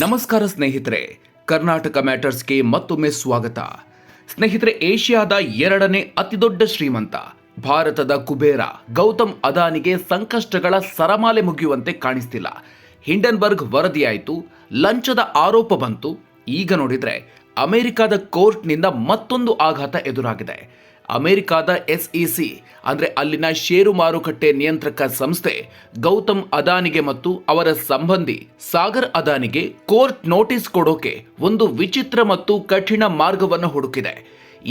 ನಮಸ್ಕಾರ ಸ್ನೇಹಿತರೆ, ಕರ್ನಾಟಕ ಮ್ಯಾಟರ್ಸ್ಗೆ ಮತ್ತೊಮ್ಮೆ ಸ್ವಾಗತ. ಸ್ನೇಹಿತರೆ, ಏಷ್ಯಾದ ಎರಡನೇ ಅತಿದೊಡ್ಡ ಶ್ರೀಮಂತ, ಭಾರತದ ಕುಬೇರ ಗೌತಮ್ ಅದಾನಿಗೆ ಸಂಕಷ್ಟಗಳ ಸರಮಾಲೆ ಮುಗಿಯುವಂತೆ ಕಾಣಿಸ್ತಿಲ್ಲ. ಹಿಂಡನ್ಬರ್ಗ್ ವರದಿಯಾಯಿತು, ಲಂಚದ ಆರೋಪ ಬಂತು. ಈಗ ನೋಡಿದ್ರೆ, ಅಮೆರಿಕದ ಕೋರ್ಟ್ನಿಂದ ಮತ್ತೊಂದು ಆಘಾತ ಎದುರಾಗಿದೆ. ಅಮೆರಿಕದ ಎಸ್ಇಸಿ, ಅಂದರೆ ಅಲ್ಲಿನ ಷೇರು ಮಾರುಕಟ್ಟೆ ನಿಯಂತ್ರಕ ಸಂಸ್ಥೆ ಗೌತಮ್ ಅದಾನಿಗೆ ಮತ್ತು ಅವರ ಸಂಬಂಧಿ ಸಾಗರ್ ಅದಾನಿಗೆ ಕೋರ್ಟ್ ನೋಟಿಸ್ ಕೊಡೋಕೆ ಒಂದು ವಿಚಿತ್ರ ಮತ್ತು ಕಠಿಣ ಮಾರ್ಗವನ್ನು ಹುಡುಕಿದೆ.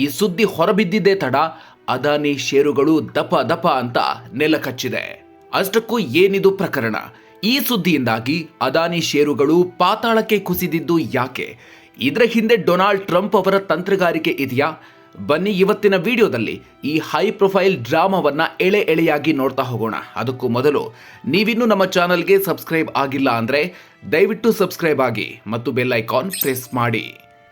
ಈ ಸುದ್ದಿ ಹೊರಬಿದ್ದಿದ್ದೇ ತಡ ಅದಾನಿ ಷೇರುಗಳು ದಪ ದಪ ಅಂತ ನೆಲಕಚ್ಚಿದೆ ಅಷ್ಟಕ್ಕೂ ಏನಿದು ಪ್ರಕರಣ? ಈ ಸುದ್ದಿಯಿಂದಾಗಿ ಅದಾನಿ ಷೇರುಗಳು ಪಾತಾಳಕ್ಕೆ ಕುಸಿದಿದ್ದು ಯಾಕೆ? ಇದರ ಹಿಂದೆ ಡೊನಾಲ್ಡ್ ಟ್ರಂಪ್ ಅವರ ತಂತ್ರಗಾರಿಕೆ ಇದೆಯಾ? ಬನ್ನಿ ಇವತ್ತಿನ ವಿಡಿಯೋದಲ್ಲಿ ಈ ಹೈ ಪ್ರೊಫೈಲ್ ಡ್ರಾಮಾವನ್ನು ಎಳೆ ಎಳೆಯಾಗಿ ನೋಡ್ತಾ ಹೋಗೋಣ. ಅದಕ್ಕೂ ಮೊದಲು ನೀವಿನ್ನೂ ನಮ್ಮ ಚಾನಲ್ಗೆ ಸಬ್ಸ್ಕ್ರೈಬ್ ಆಗಿಲ್ಲ ಅಂದ್ರೆ ದಯವಿಟ್ಟು ಸಬ್ಸ್ಕ್ರೈಬ್ ಆಗಿ ಮತ್ತು ಬೆಲ್ ಐಕಾನ್ ಪ್ರೆಸ್ ಮಾಡಿ.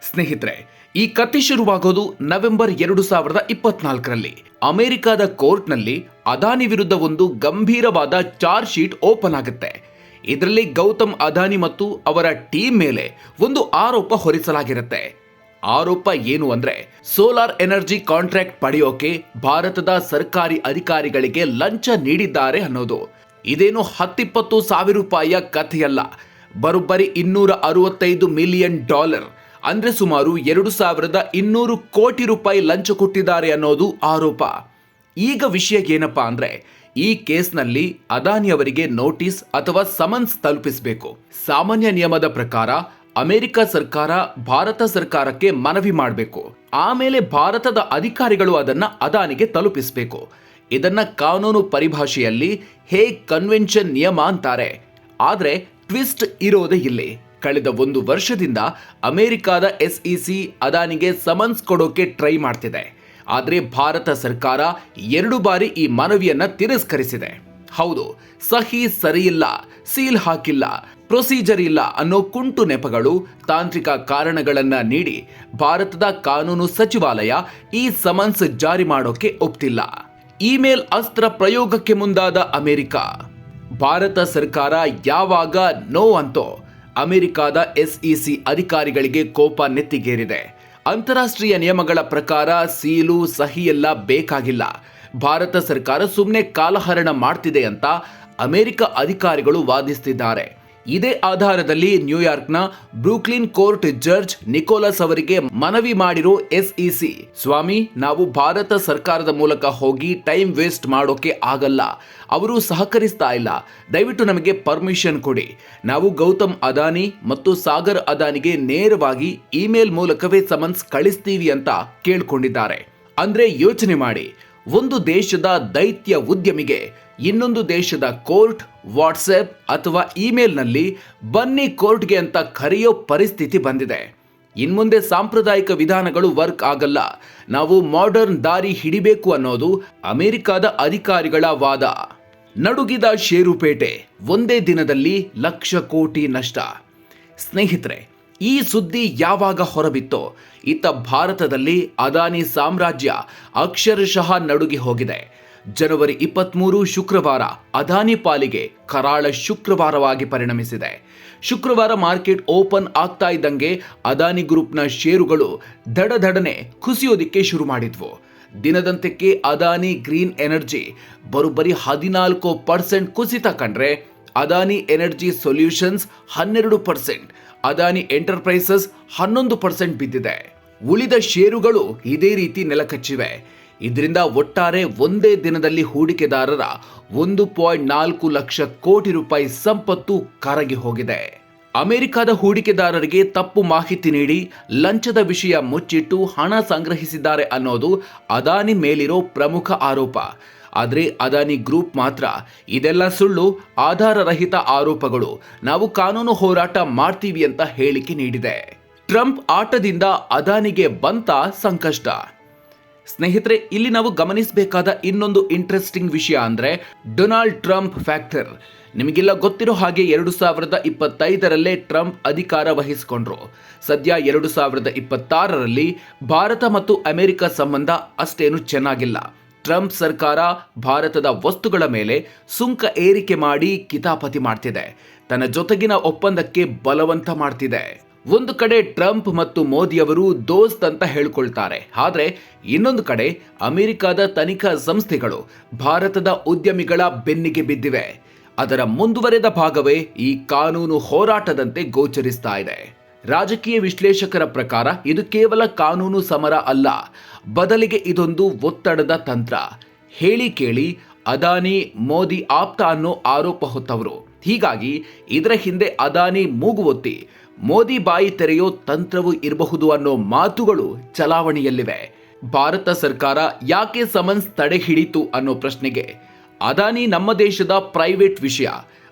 ಸ್ನೇಹಿತರೆ, ಈ ಕತೆ ಶುರುವಾಗೋದು ನವೆಂಬರ್ ಎರಡು ಸಾವಿರದ ಇಪ್ಪತ್ನಾಲ್ಕರಲ್ಲಿ. ಅಮೆರಿಕದ ಕೋರ್ಟ್ನಲ್ಲಿ ಅದಾನಿ ವಿರುದ್ಧ ಒಂದು ಗಂಭೀರವಾದ ಚಾರ್ಜ್ ಶೀಟ್ ಓಪನ್ ಆಗುತ್ತೆ. ಇದರಲ್ಲಿ ಗೌತಮ್ ಅದಾನಿ ಮತ್ತು ಅವರ ಟೀಮ್ ಮೇಲೆ ಒಂದು ಆರೋಪ ಹೊರಿಸಲಾಗಿರುತ್ತೆ. ಆರೋಪ ಏನು ಅಂದ್ರೆ ಸೋಲಾರ್ ಎನರ್ಜಿ ಕಾಂಟ್ರಾಕ್ಟ್ ಪಡೆಯೋಕೆ ಭಾರತದ ಸರ್ಕಾರಿ ಅಧಿಕಾರಿಗಳಿಗೆ ಲಂಚ ನೀಡಿದ್ದಾರೆ ಅನ್ನೋದು. ಇದೇನು ಹತ್ತಿಪ್ಪತ್ತು ಸಾವಿರ ರೂಪಾಯಿಯ ಕಥೆಯಲ್ಲ. ಬರೋಬ್ಬರಿ ಇನ್ನೂರ ಅರವತ್ತೈದು ಮಿಲಿಯನ್ ಡಾಲರ್ ಅಂದ್ರೆ ಸುಮಾರು ಎರಡು ಸಾವಿರದ ಇನ್ನೂರು ಕೋಟಿ ರೂಪಾಯಿ ಲಂಚ ಕೊಟ್ಟಿದ್ದಾರೆ ಅನ್ನೋದು ಆರೋಪ. ಈಗ ವಿಷಯ ಏನಪ್ಪಾ ಅಂದ್ರೆ ಈ ಕೇಸ್ನಲ್ಲಿ ಅದಾನಿ ಅವರಿಗೆ ನೋಟಿಸ್ ಅಥವಾ ಸಮನ್ಸ್ ತಲುಪಿಸಬೇಕು. ಸಾಮಾನ್ಯ ನಿಯಮದ ಪ್ರಕಾರ ಅಮೆರಿಕ ಸರ್ಕಾರ ಭಾರತ ಸರ್ಕಾರಕ್ಕೆ ಮನವಿ ಮಾಡಬೇಕು. ಆಮೇಲೆ ಭಾರತದ ಅಧಿಕಾರಿಗಳು ಅದನ್ನು ಅದಾನಿಗೆ ತಲುಪಿಸಬೇಕು. ಇದನ್ನ ಕಾನೂನು ಪರಿಭಾಷೆಯಲ್ಲಿ ಹೇ ಕನ್ವೆನ್ಷನ್ ನಿಯಮ ಅಂತಾರೆ. ಆದರೆ ಟ್ವಿಸ್ಟ್ ಇರೋದೇ ಇಲ್ಲಿ. ಕಳೆದ ಒಂದು ವರ್ಷದಿಂದ ಅಮೆರಿಕಾದ ಎಸ್ಇಸಿ ಅದಾನಿಗೆ ಸಮನ್ಸ್ ಕೊಡೋಕೆ ಟ್ರೈ ಮಾಡ್ತಿದೆ. ಆದರೆ ಭಾರತ ಸರ್ಕಾರ ಎರಡು ಬಾರಿ ಈ ಮನವಿಯನ್ನು ತಿರಸ್ಕರಿಸಿದೆ. ಹೌದು, ಸಹಿ ಸರಿಯಿಲ್ಲ, ಸೀಲ್ ಹಾಕಿಲ್ಲ ಪ್ರೊಸೀಜರ್ ಇಲ್ಲ ಅನ್ನೋ ಕುಂಟು ನೆಪಗಳು ತಾಂತ್ರಿಕ ಕಾರಣಗಳನ್ನ ನೀಡಿ ಭಾರತದ ಕಾನೂನು ಸಚಿವಾಲಯ ಈ ಸಮನ್ಸ್ ಜಾರಿ ಮಾಡೋಕೆ ಒಪ್ತಿಲ್ಲ. ಇಮೇಲ್ ಅಸ್ತ್ರ ಪ್ರಯೋಗಕ್ಕೆ ಮುಂದಾದ ಅಮೆರಿಕ. ಭಾರತ ಸರ್ಕಾರ ಯಾವಾಗ ನೋ ಅಂತೋ, ಅಮೆರಿಕದ ಎಸ್ಇಸಿ ಅಧಿಕಾರಿಗಳಿಗೆ ಕೋಪ ನೆತ್ತಿಗೇರಿದೆ. ಅಂತಾರಾಷ್ಟ್ರೀಯ ನಿಯಮಗಳ ಪ್ರಕಾರ ಸೀಲು ಸಹಿ ಎಲ್ಲ ಬೇಕಾಗಿಲ್ಲ. ಭಾರತ ಸರ್ಕಾರ ಸುಮ್ಮನೆ ಕಾಲಹರಣ ಮಾಡ್ತಿದೆ ಅಂತ ಅಮೆರಿಕ ಅಧಿಕಾರಿಗಳು ವಾದಿಸ್ತಿದ್ದಾರೆ. ಇದೇ ಆಧಾರದಲ್ಲಿ ನ್ಯೂಯಾರ್ಕ್ನ ಬ್ರೂಕ್ಲಿನ್ ಕೋರ್ಟ್ ಜಡ್ಜ್ ನಿಕೋಲಸ್ ಅವರಿಗೆ ಮನವಿ ಮಾಡಿರೋ ಎಸ್ಇಸಿ. ಸ್ವಾಮಿ, ನಾವು ಭಾರತ ಸರ್ಕಾರದ ಮೂಲಕ ಹೋಗಿ ಟೈಮ್ ವೇಸ್ಟ್ ಮಾಡೋಕೆ ಆಗಲ್ಲ. ಅವರು ಸಹಕರಿಸ್ತಾ ಇಲ್ಲ. ದಯವಿಟ್ಟು ನಮಗೆ ಪರ್ಮಿಷನ್ ಕೊಡಿ. ನಾವು ಗೌತಮ್ ಅದಾನಿ ಮತ್ತು ಸಾಗರ್ ಅದಾನಿಗೆ ನೇರವಾಗಿ ಇಮೇಲ್ ಮೂಲಕವೇ ಸಮನ್ಸ್ ಕಳಿಸ್ತೀವಿ ಅಂತ ಕೇಳ್ಕೊಂಡಿದ್ದಾರೆ. ಅಂದ್ರೆ ಯೋಚನೆ ಮಾಡಿ. ಒಂದು ದೇಶದ ದೈತ್ಯ ಉದ್ಯಮಿಗೆ, ಇನ್ನೊಂದು ದೇಶದ ಕೋರ್ಟ್ ವಾಟ್ಸಪ್ ಅಥವಾ ಇಮೇಲ್ನಲ್ಲಿ ಬನ್ನಿ ಕೋರ್ಟ್ಗೆ ಅಂತ ಕರೆಯೋ ಪರಿಸ್ಥಿತಿ ಬಂದಿದೆ. ಇನ್ಮುಂದೆ ಸಾಂಪ್ರದಾಯಿಕ ವಿಧಾನಗಳು ವರ್ಕ್ ಆಗಲ್ಲ. ನಾವು ಮಾಡರ್ನ್ ದಾರಿ ಹಿಡಿಬೇಕು ಅನ್ನೋದು ಅಮೆರಿಕದ ಅಧಿಕಾರಿಗಳ ವಾದ. ನಡುಗಿದ ಷೇರುಪೇಟೆ, ಒಂದೇ ದಿನದಲ್ಲಿ ಲಕ್ಷ ಕೋಟಿ ನಷ್ಟ. ಸ್ನೇಹಿತರೆ ಈ ಸುದ್ದಿ ಯಾವಾಗ ಹೊರಬಿತ್ತೋ, ಇತ್ತ ಭಾರತದಲ್ಲಿ ಅದಾನಿ ಸಾಮ್ರಾಜ್ಯ ಅಕ್ಷರಶಃ ನಡುಗಿ ಹೋಗಿದೆ. ಜನವರಿ ಇಪ್ಪತ್ಮೂರು ಶುಕ್ರವಾರ ಅದಾನಿ ಪಾಲಿಗೆ ಕರಾಳ ಶುಕ್ರವಾರವಾಗಿ ಪರಿಣಮಿಸಿದೆ. ಶುಕ್ರವಾರ ಮಾರ್ಕೆಟ್ ಓಪನ್ ಆಗ್ತಾ ಇದ್ದಂಗೆ ಅದಾನಿ ಗ್ರೂಪ್ನ ಷೇರುಗಳು ದಡದಡನೆ ಕುಸಿಯೋದಿಕ್ಕೆ ಶುರು ಮಾಡಿದ್ವು. ದಿನದಂತಕ್ಕೆ ಅದಾನಿ ಗ್ರೀನ್ ಎನರ್ಜಿ ಬರೋಬ್ಬರಿ ಹದಿನಾಲ್ಕು ಪರ್ಸೆಂಟ್ ಕುಸಿತ ಕಂಡ್ರೆ, ಅದಾನಿ ಎನರ್ಜಿ ಸೊಲ್ಯೂಷನ್ಸ್ ಹನ್ನೆರಡು ಪರ್ಸೆಂಟ್ ಅದಾನಿ ಎಂಟರ್ಪ್ರೈಸಸ್ ಹನ್ನೊಂದು ಪರ್ಸೆಂಟ್ ಬಿದ್ದಿದೆ. ಉಳಿದ ಷೇರುಗಳು ಇದೇ ರೀತಿ ನೆಲಕಚ್ಚಿವೆ. ಇದರಿಂದ ಒಟ್ಟಾರೆ ಒಂದೇ ದಿನದಲ್ಲಿ ಹೂಡಿಕೆದಾರರ ಒಂದು ಪಾಯಿಂಟ್ ನಾಲ್ಕು ಲಕ್ಷ ಕೋಟಿ ರೂಪಾಯಿ ಸಂಪತ್ತು ಕರಗಿ ಹೋಗಿದೆ. ಅಮೆರಿಕದ ಹೂಡಿಕೆದಾರರಿಗೆ ತಪ್ಪು ಮಾಹಿತಿ ನೀಡಿ ಲಂಚದ ವಿಷಯ ಮುಚ್ಚಿಟ್ಟು ಹಣ ಸಂಗ್ರಹಿಸಿದ್ದಾರೆ ಅನ್ನೋದು ಅದಾನಿ ಮೇಲಿರೋ ಪ್ರಮುಖ ಆರೋಪ. ಆದರೆ ಅದಾನಿ ಗ್ರೂಪ್ ಮಾತ್ರ. ಇದೆಲ್ಲ ಸುಳ್ಳು, ಆಧಾರರಹಿತ ಆರೋಪಗಳು. ನಾವು ಕಾನೂನು ಹೋರಾಟ ಮಾಡ್ತೀವಿ ಅಂತ ಹೇಳಿಕೆ ನೀಡಿದೆ. ಟ್ರಂಪ್ ಆಟದಿಂದ ಅದಾನಿಗೆ ಬಂತ ಸಂಕಷ್ಟ. ಸ್ನೇಹಿತರೆ, ಇಲ್ಲಿ ನಾವು ಗಮನಿಸಬೇಕಾದ ಇನ್ನೊಂದು ಇಂಟ್ರೆಸ್ಟಿಂಗ್ ವಿಷಯ ಅಂದ್ರೆ ಡೊನಾಲ್ಡ್ ಟ್ರಂಪ್ ಫ್ಯಾಕ್ಟರ್ ನಿಮಗೆಲ್ಲ ಗೊತ್ತಿರೋ ಹಾಗೆ ಎರಡು ಸಾವಿರದ ಇಪ್ಪತ್ತೈದರಲ್ಲೇ ಟ್ರಂಪ್ ಅಧಿಕಾರ ವಹಿಸಿಕೊಂಡ್ರು. ಸದ್ಯ ಎರಡು ಸಾವಿರದ ಇಪ್ಪತ್ತಾರರಲ್ಲಿ ಭಾರತ ಮತ್ತು ಅಮೆರಿಕ ಸಂಬಂಧ ಅಷ್ಟೇನು ಚೆನ್ನಾಗಿಲ್ಲ. ಟ್ರಂಪ್ ಸರ್ಕಾರ ಭಾರತದ ವಸ್ತುಗಳ ಮೇಲೆ ಸುಂಕ ಏರಿಕೆ ಮಾಡಿ ಕಿತಾಪತಿ ಮಾಡ್ತಿದೆ. ತನ್ನ ಜೊತೆಗಿನ ಒಪ್ಪಂದಕ್ಕೆ ಬಲವಂತ ಮಾಡ್ತಿದೆ. ಒಂದು ಕಡೆ ಟ್ರಂಪ್ ಮತ್ತು ಮೋದಿ ಅವರು ದೋಸ್ತ್ ಅಂತ ಹೇಳ್ಕೊಳ್ತಾರೆ. ಆದ್ರೆ ಇನ್ನೊಂದು ಕಡೆ ಅಮೆರಿಕದ ತನಿಖಾ ಸಂಸ್ಥೆಗಳು ಭಾರತದ ಉದ್ಯಮಿಗಳ ಬೆನ್ನಿಗೆ ಬಿದ್ದಿವೆ. ಅದರ ಮುಂದುವರೆದ ಭಾಗವೇ ಈ ಕಾನೂನು ಹೋರಾಟದಂತೆ ಗೋಚರಿಸ್ತಾ ಇದೆ. ರಾಜಕೀಯ ವಿಶ್ಲೇಷಕರ ಪ್ರಕಾರ ಇದು ಕೇವಲ ಕಾನೂನು ಸಮರ ಅಲ್ಲ. ಬದಲಿಗೆ ಇದೊಂದು ಒತ್ತಡದ ತಂತ್ರ. ಹೇಳಿ ಕೇಳಿ, ಅದಾನಿ ಮೋದಿ ಆಪ್ತ ಅನ್ನೋ ಆರೋಪ ಹೊತ್ತವರು. ಹೀಗಾಗಿ, ಇದರ ಹಿಂದೆ ಅದಾನಿ ಮೂಗು ಒತ್ತಿ ಮೋದಿ ಬಾಯಿ ತೆರೆಯೋ ತಂತ್ರವು ಇರಬಹುದು ಅನ್ನೋ ಮಾತುಗಳು ಚಲಾವಣೆಯಲ್ಲಿವೆ. ಭಾರತ ಸರ್ಕಾರ ಯಾಕೆ ಸಮನ್ಸ್ ತಡೆ ಹಿಡಿತು ಅನ್ನೋ ಪ್ರಶ್ನೆಗೆ, ಅದಾನಿ ನಮ್ಮ ದೇಶದ ಪ್ರೈವೇಟ್ ವಿಷಯ,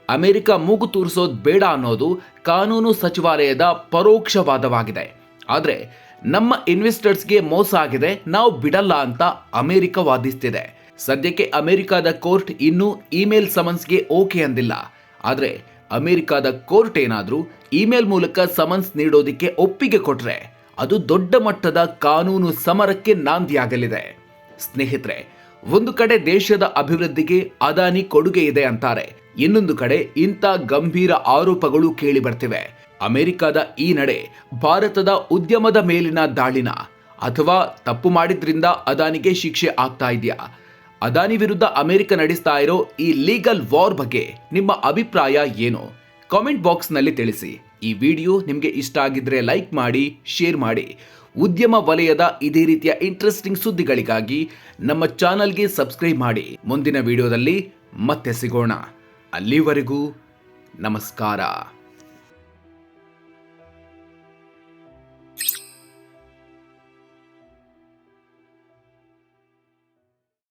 ಅಮೆರಿಕ ಮೂಗು ತೂರಿಸೋದು ಬೇಡ ಅನ್ನೋದು ಕಾನೂನು ಸಚಿವಾಲಯದ ಪರೋಕ್ಷವಾದವಾಗಿದೆ. ಆದರೆ ನಮ್ಮ ಇನ್ವೆಸ್ಟರ್ಸ್ಗೆ ಮೋಸ ಆಗಿದೆ, ನಾವು ಬಿಡಲ್ಲ ಅಂತ ಅಮೆರಿಕ ವಾದಿಸ್ತಿದೆ. ಸದ್ಯಕ್ಕೆ ಅಮೆರಿಕದ ಕೋರ್ಟ್ ಇನ್ನೂ ಇಮೇಲ್ ಸಮನ್ಸ್ಗೆ ಓಕೆ ಅಂದಿಲ್ಲ. ಆದರೆ ಅಮೆರಿಕದ ಕೋರ್ಟ್ ಏನಾದರೂ ಇಮೇಲ್ ಮೂಲಕ ಸಮನ್ಸ್ ನೀಡೋದಕ್ಕೆ ಒಪ್ಪಿಗೆ ಕೊಟ್ರೆ ಅದು ದೊಡ್ಡ ಮಟ್ಟದ ಕಾನೂನು ಸಮರಕ್ಕೆ ನಾಂದಿಯಾಗಲಿದೆ. ಸ್ನೇಹಿತರೆ, ಒಂದು ಕಡೆ ದೇಶದ ಅಭಿವೃದ್ಧಿಗೆ ಅದಾನಿ ಕೊಡುಗೆ ಇದೆ ಅಂತಾರೆ, ಇನ್ನೊಂದು ಕಡೆ ಇಂಥ ಗಂಭೀರ ಆರೋಪಗಳು ಕೇಳಿ ಬರ್ತಿವೆ. ಅಮೆರಿಕದ ಈ ನಡೆ ಭಾರತದ ಉದ್ಯಮದ ಮೇಲಿನ ದಾಳಿನ ಅಥವಾ ತಪ್ಪು ಮಾಡಿದ್ರಿಂದ ಅದಾನಿಗೆ ಶಿಕ್ಷೆ ಆಗ್ತಾ ಇದೆಯಾ? ಅದಾನಿ ವಿರುದ್ಧ ಅಮೆರಿಕ ನಡೆಸ್ತಾ ಇರೋ ಈ ಲೀಗಲ್ ವಾರ್ ಬಗ್ಗೆ ನಿಮ್ಮ ಅಭಿಪ್ರಾಯ ಏನು? ಕಾಮೆಂಟ್ ಬಾಕ್ಸ್ನಲ್ಲಿ ತಿಳಿಸಿ. ಈ ವಿಡಿಯೋ ನಿಮಗೆ ಇಷ್ಟ ಆಗಿದ್ರೆ ಲೈಕ್ ಮಾಡಿ, ಶೇರ್ ಮಾಡಿ. ಉದ್ಯಮ ವಲಯದ ಇದೇ ರೀತಿಯ ಇಂಟ್ರೆಸ್ಟಿಂಗ್ ಸುದ್ದಿಗಳಿಗಾಗಿ ನಮ್ಮ ಚಾನಲ್ಗೆ ಸಬ್ಸ್ಕ್ರೈಬ್ ಮಾಡಿ. ಮುಂದಿನ ವಿಡಿಯೋದಲ್ಲಿ ಮತ್ತೆ ಸಿಗೋಣ. ಅಲ್ಲಿವರೆಗೂ ನಮಸ್ಕಾರ.